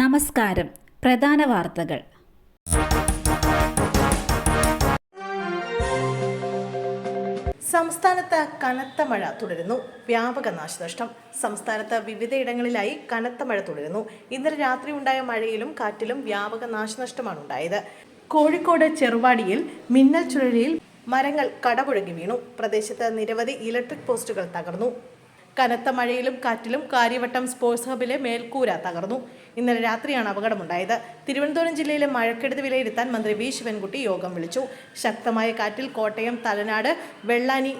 നമസ്കാരം. പ്രധാന വാർത്തകൾ. സംസ്ഥാനത്ത് കനത്ത മഴ തുടരുന്നു. വ്യാപക നാശനഷ്ടം. സംസ്ഥാനത്ത് വിവിധയിടങ്ങളിലായി കനത്ത മഴ തുടരുന്നു. ഇന്നലെ രാത്രി ഉണ്ടായ മഴയിലും കാറ്റിലും വ്യാപക നാശനഷ്ടമാണ് ഉണ്ടായത്. കോഴിക്കോട് ചെറുവാടിയിൽ മിന്നൽ ചുഴലിയിൽ മരങ്ങൾ കടപുഴകി വീണു. പ്രദേശത്ത് നിരവധി ഇലക്ട്രിക് പോസ്റ്റുകൾ തകർന്നു. കനത്ത മഴയിലും കാറ്റിലും കാര്യവട്ടം സ്പോർട്സ് ഹബിലെ മേൽക്കൂര തകർന്നു. ഇന്നലെ രാത്രിയാണ് അപകടമുണ്ടായത്. തിരുവനന്തപുരം ജില്ലയിലെ മഴക്കെടുതി വിലയിരുത്താൻ മന്ത്രി വി. ശിവൻകുട്ടി യോഗം വിളിച്ചു. ശക്തമായ കാറ്റിൽ കോട്ടയം തലനാട് വെള്ളാനി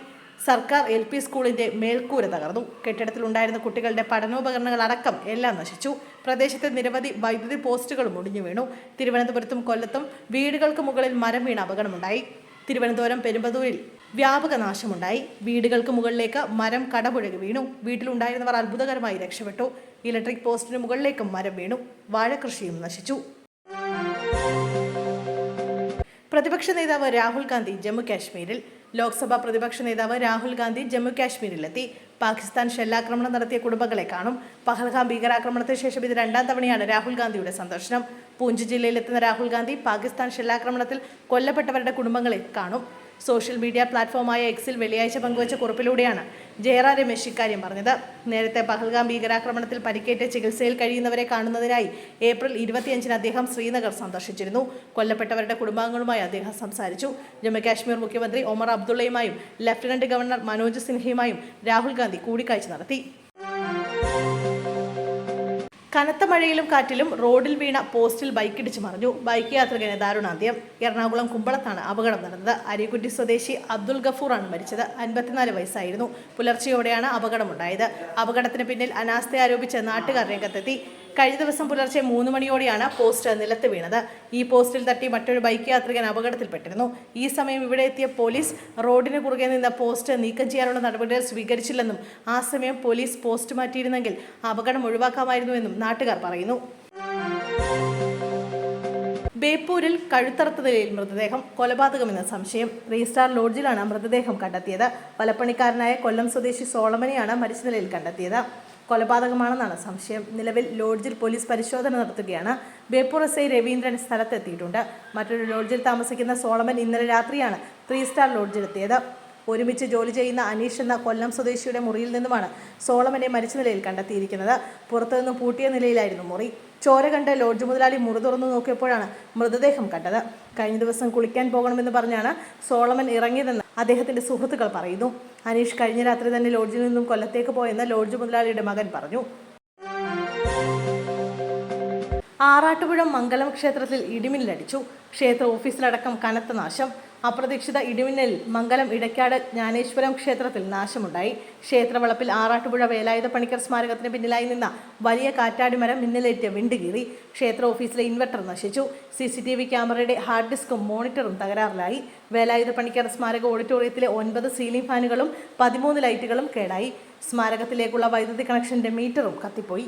സർക്കാർ എൽ പി സ്കൂളിന്റെ മേൽക്കൂര തകർന്നു. കെട്ടിടത്തിലുണ്ടായിരുന്ന കുട്ടികളുടെ പഠനോപകരണങ്ങൾ അടക്കം എല്ലാം നശിച്ചു. പ്രദേശത്തെ നിരവധി വൈദ്യുതി പോസ്റ്റുകളും ഒടിഞ്ഞു വീണു. തിരുവനന്തപുരത്തും കൊല്ലത്തും വീടുകൾക്ക് മുകളിൽ മരം വീണ അപകടമുണ്ടായി. തിരുവനന്തപുരം പെരുമ്പതൂരിൽ വ്യാപക നാശമുണ്ടായി വീടുകൾക്ക് മുകളിലേക്ക് മരം കടപുഴകി വീണു. വീട്ടിലുണ്ടായിരുന്നവർ അത്ഭുതകരമായി രക്ഷപ്പെട്ടു. ഇലക്ട്രിക് പോസ്റ്റിന് മുകളിലേക്കും മരം വീണു. വാഴകൃഷിയും നശിച്ചു. പ്രതിപക്ഷ നേതാവ് രാഹുൽ ഗാന്ധി ജമ്മു കാശ്മീരിൽ. ലോക്സഭാ പ്രതിപക്ഷ നേതാവ് രാഹുൽ ഗാന്ധി ജമ്മു കാശ്മീരിലെത്തി. പാകിസ്ഥാൻ ഷെല്ലാക്രമണം നടത്തിയ കുടുംബങ്ങളെ കാണും. പഹൽഗാം ഭീകരാക്രമണത്തിന് ശേഷം ഇത് രണ്ടാം തവണയാണ് രാഹുൽ ഗാന്ധിയുടെ സന്ദർശനം. പൂഞ്ച് ജില്ലയിലെത്തുന്ന രാഹുൽ ഗാന്ധി പാകിസ്ഥാൻ ഷെല്ലാക്രമണത്തിൽ കൊല്ലപ്പെട്ടവരുടെ കുടുംബങ്ങളെ കാണും. സോഷ്യൽ മീഡിയ പ്ലാറ്റ്ഫോമായ എക്സിൽ വെള്ളിയാഴ്ച പങ്കുവച്ച കുറിപ്പിലൂടെയാണ് ജയറാം രമേശ് ഇക്കാര്യം പറഞ്ഞത്. നേരത്തെ പഹൽഗാം ഭീകരാക്രമണത്തിൽ പരിക്കേറ്റ് ചികിത്സയിൽ കഴിയുന്നവരെ കാണുന്നതിനായി ഏപ്രിൽ ഇരുപത്തിയഞ്ചിന് അദ്ദേഹം ശ്രീനഗർ സന്ദർശിച്ചിരുന്നു. കൊല്ലപ്പെട്ടവരുടെ കുടുംബാംഗങ്ങളുമായി അദ്ദേഹം സംസാരിച്ചു. ജമ്മുകാശ്മീർ മുഖ്യമന്ത്രി ഒമർ അബ്ദുള്ളയുമായും ലഫ്റ്റനന്റ് ഗവർണർ മനോജ് സിൻഹയുമായും രാഹുൽ ഗാന്ധി കൂടിക്കാഴ്ച നടത്തി. കനത്ത മഴയിലും കാറ്റിലും റോഡിൽ വീണ പോസ്റ്റിൽ ബൈക്കിടിച്ച് മറിഞ്ഞു. ബൈക്ക് യാത്രികന് ദാരുണാന്ത്യം. എറണാകുളം കുമ്പളത്താണ് അപകടം നടന്നത്. അരികുറ്റി സ്വദേശി അബ്ദുൽ ഗഫൂറാണ് മരിച്ചത്. അൻപത്തിനാല് വയസ്സായിരുന്നു. പുലർച്ചെയോടെയാണ് അപകടമുണ്ടായത്. അപകടത്തിന് പിന്നിൽ അനാസ്ഥ ആരോപിച്ച് നാട്ടുകാർ രംഗത്തെത്തി. കഴിഞ്ഞ ദിവസം പുലർച്ചെ മൂന്ന് മണിയോടെയാണ് പോസ്റ്റ് നിലത്ത് വീണത്. ഈ പോസ്റ്റിൽ തട്ടി മറ്റൊരു ബൈക്ക് യാത്രികൻ അപകടത്തിൽപ്പെട്ടിരുന്നു. ഈ സമയം ഇവിടെ എത്തിയ പോലീസ് റോഡിന് കുറുകെ നിന്ന പോസ്റ്റ് നീക്കം ചെയ്യാനുള്ള നടപടികൾ സ്വീകരിച്ചില്ലെന്നും ആ സമയം പോലീസ് പോസ്റ്റ് മാറ്റിയിരുന്നെങ്കിൽ അപകടം ഒഴിവാക്കാമായിരുന്നുവെന്നും നാട്ടുകാർ പറയുന്നു. ബേപ്പൂരിൽ കഴുത്തറുത്ത നിലയിൽ മൃതദേഹം കൊലപാതകമെന്ന സംശയം. റീസ്റ്റാർ ലോഡ്ജിലാണ് മൃതദേഹം കണ്ടെത്തിയത്. വലപ്പണിക്കാരനായ കൊല്ലം സ്വദേശി സോളമനെയാണ് മരിച്ച നിലയിൽ കണ്ടെത്തിയത്. കൊലപാതകമാണെന്നാണ് സംശയം. നിലവിൽ ലോഡ്ജിൽ പോലീസ് പരിശോധന നടത്തുകയാണ്. ബേപ്പൂർ എസ് ഐ രവീന്ദ്രൻ സ്ഥലത്തെത്തിയിട്ടുണ്ട്. മറ്റൊരു ലോഡ്ജിൽ താമസിക്കുന്ന സോളമൻ ഇന്നലെ രാത്രിയാണ് ത്രീ സ്റ്റാർ ലോഡ്ജിലെത്തിയത്. ഒരുമിച്ച് ജോലി ചെയ്യുന്ന അനീഷ് എന്ന കൊല്ലം സ്വദേശിയുടെ മുറിയിൽ നിന്നുമാണ് സോളമനെ മരിച്ച നിലയിൽ കണ്ടെത്തിയിരിക്കുന്നത്. പുറത്തുനിന്ന് പൂട്ടിയ നിലയിലായിരുന്നു മുറി. ചോര കണ്ട് ലോഡ്ജ് മുതലാളി മുറി തുറന്നു നോക്കിയപ്പോഴാണ് മൃതദേഹം കണ്ടത്. കഴിഞ്ഞ ദിവസം കുളിക്കാൻ പോകണമെന്ന് പറഞ്ഞാണ് സോളമൻ ഇറങ്ങിയതെന്ന് അദ്ദേഹത്തിന്റെ സുഹൃത്തുക്കൾ പറയുന്നു. അനീഷ് കഴിഞ്ഞ രാത്രി തന്നെ ലോഡ്ജിൽ നിന്നും കൊല്ലത്തേക്ക് പോയെന്ന് ലോഡ്ജ് മുതലാളിയുടെ മകൻ പറഞ്ഞു. ആറാട്ടുപുഴ മംഗലം ക്ഷേത്രത്തിൽ ഇടിമിന്നലടിച്ചു. ക്ഷേത്ര ഓഫീസിലടക്കം കനത്ത നാശം. അപ്രതീക്ഷിത ഇടിമിന്നൽ മംഗലം ഇടയ്ക്കാട് ജ്ഞാനേശ്വരം ക്ഷേത്രത്തിൽ നാശമുണ്ടായി. ക്ഷേത്രവളപ്പിൽ ആറാട്ടുപുഴ വേലായുധ പണിക്കർ സ്മാരകത്തിന് പിന്നിലായി നിന്ന വലിയ കാറ്റാടിമരം മിന്നലേറ്റ് വിണ്ടുകീറി. ക്ഷേത്ര ഓഫീസിലെ ഇൻവെർട്ടർ നശിച്ചു. സി സി ടി വി ക്യാമറയുടെ ഹാർഡ് ഡിസ്കും മോണിറ്ററും തകരാറിലായി. വേലായുധ പണിക്കർ സ്മാരക ഓഡിറ്റോറിയത്തിലെ ഒൻപത് സീലിംഗ് ഫാനുകളും പതിമൂന്ന് ലൈറ്റുകളും കേടായി. സ്മാരകത്തിലേക്കുള്ള വൈദ്യുതി കണക്ഷന്റെ മീറ്ററും കത്തിപ്പോയി.